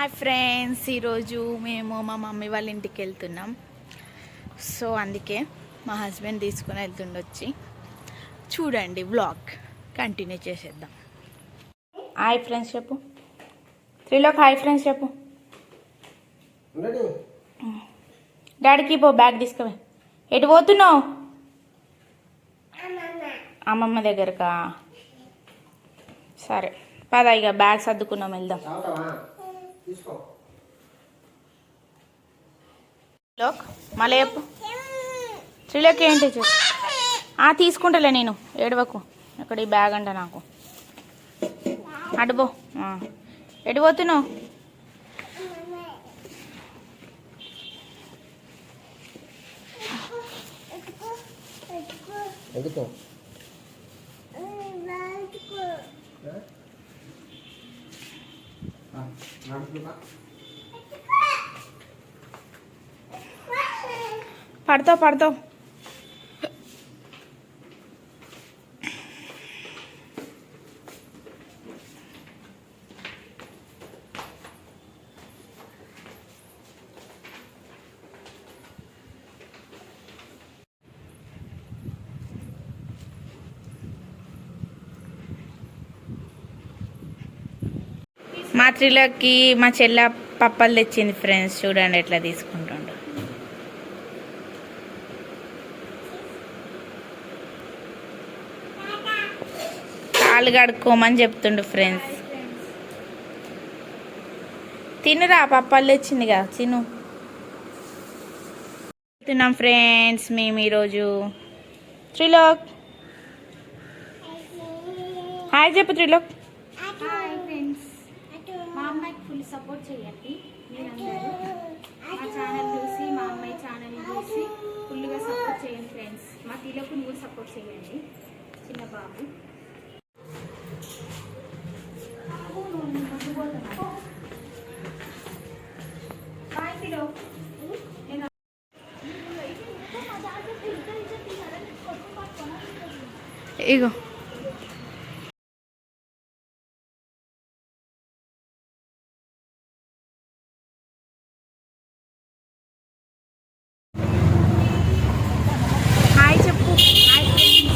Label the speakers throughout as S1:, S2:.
S1: Hi friends ఈరోజు మేము మా మమ్మీ వాళ్ళ ఇంటికి వెళ్తున్నాం. సో అందుకే మా హస్బెండ్ తీసుకుని వెళ్తుండొచ్చి చూడండి వ్లాగ్ కంటిన్యూ చేసేద్దాం. హాయ్ ఫ్రెండ్స్ చెప్పు. త్రీలోక్ హాయ్ ఫ్రెండ్స్ చెప్పు. డాడీకి పో బ్యాగ్ తీసుకువే. ఎటు పోతున్నావు? అమ్మమ్మ. దగ్గరకా? సరే. పద ఇక బ్యాగ్ సర్దుకున్నాం వెళ్దాం.
S2: తీసుకో.
S1: త్రిలోక్ మళ్ళీ చెప్పు. త్రిలోక్ ఏంటి ఆ, తీసుకుంటలే నేను ఏడవకు. ఇక్కడ ఈ బ్యాగ్ అంట నాకు. అడుబో ఎటు పోతున్నావు?
S2: ఎందుకో.
S1: పడతావు పడతావు. మా త్రిలోకి మా చెల్ల పప్పలు తెచ్చింది ఫ్రెండ్స్ చూడండి ఎట్లా తీసుకుంటుండ్రు కాళ్ళు కడుక్కోమని చెప్తుండు ఫ్రెండ్స్ తినురా పప్పలు తెచ్చిందిగా తిను. తిన్నాం ఫ్రెండ్స్ మేము ఈరోజు. త్రిలోక్. హాయ్ చెప్పు త్రిలోక్
S3: హాయ్ ఫ్రెండ్స్ మా అమ్మాయికి ఫుల్ సపోర్ట్ చేయండి. మీరందరూ మా ఛానల్ చూసి మా అమ్మాయి ఛానల్ చూసి ఫుల్గా సపోర్ట్ చేయండి ఫ్రెండ్స్ మా తిలోకుని కూడా సపోర్ట్ చేయండి చిన్న బాబు. హాయ్ తిలో
S1: ఇగో హాయ్ చెప్పు హాయ్ ఫ్రెండ్స్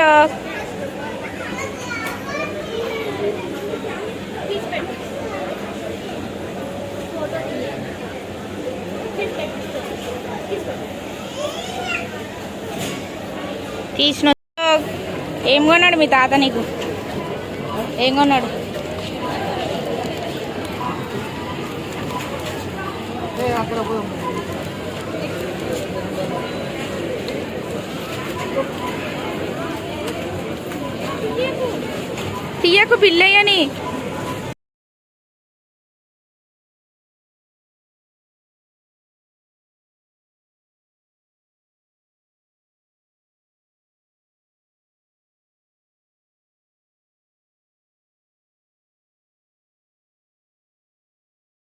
S1: త్రిలోక్ తీసిన ఏం కొన్నాడు మీ తాత నీకు? ఏం కొన్నాడు? ఇయ్యకు పిల్లయ్యని.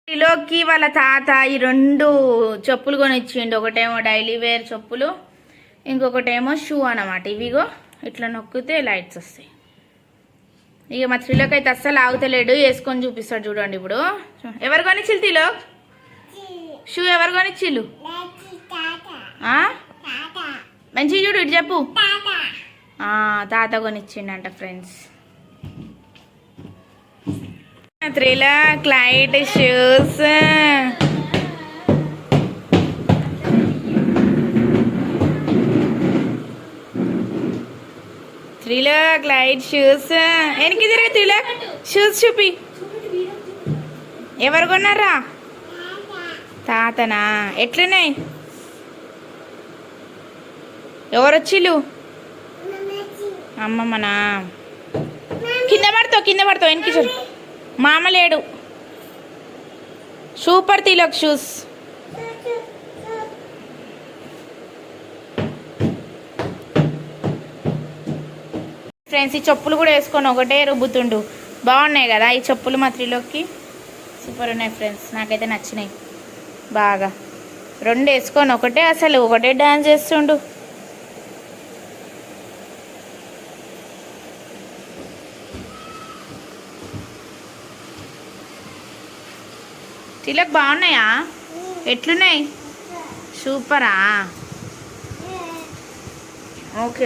S1: లోకి వాళ్ళ తాత ఈ రెండు చెప్పులు కొనిచ్చిండు. ఒకటేమో డైలీ వేర్ చెప్పులు ఇంకొకటేమో షూ అనమాట ఇవిగో ఇట్లా నొక్కితే లైట్స్ వస్తాయి. ఇక మా త్రిలోక్ అయితే అస్సలు ఆగుతలేడు వేసుకొని చూపిస్తాడు చూడండి ఇప్పుడు. ఎవరు కొనిచ్చిల్ తిలోక్ షూ ఎవరు కొనిచ్చిల్లు? ఆ? మంచిగా చూడు ఇటు చెప్పు. తాత కొనిచ్చిండంట friends. Trilok light shoes. Trilok light shoes వెనక్కి తిరిగి త్రిలోక్ షూస్ చూపి. ఎవరు కొన్నారా? తాతనా? ఎట్లున్నాయి? ఎవరు అమ్మమ్మనా? కింద పడతావు కింద పడతావు వెనక్కి చూడు. మామ లేడు. సూపర్ తిలోక్ షూస్ ఫ్రెండ్స్ ఈ చెప్పులు కూడా వేసుకొని ఒకటే రుబ్బుతుండు. బాగున్నాయి కదా ఈ చెప్పులు మా త్రీలోకి? సూపర్ ఉన్నాయి ఫ్రెండ్స్ నాకైతే నచ్చినాయి. బాగా. రెండు వేసుకొని ఒకటే అసలు ఒకటే డ్యాన్స్ చేస్తుండు. తిలక్ బాగున్నాయా? ఎట్లున్నాయి? సూపరా ఓకే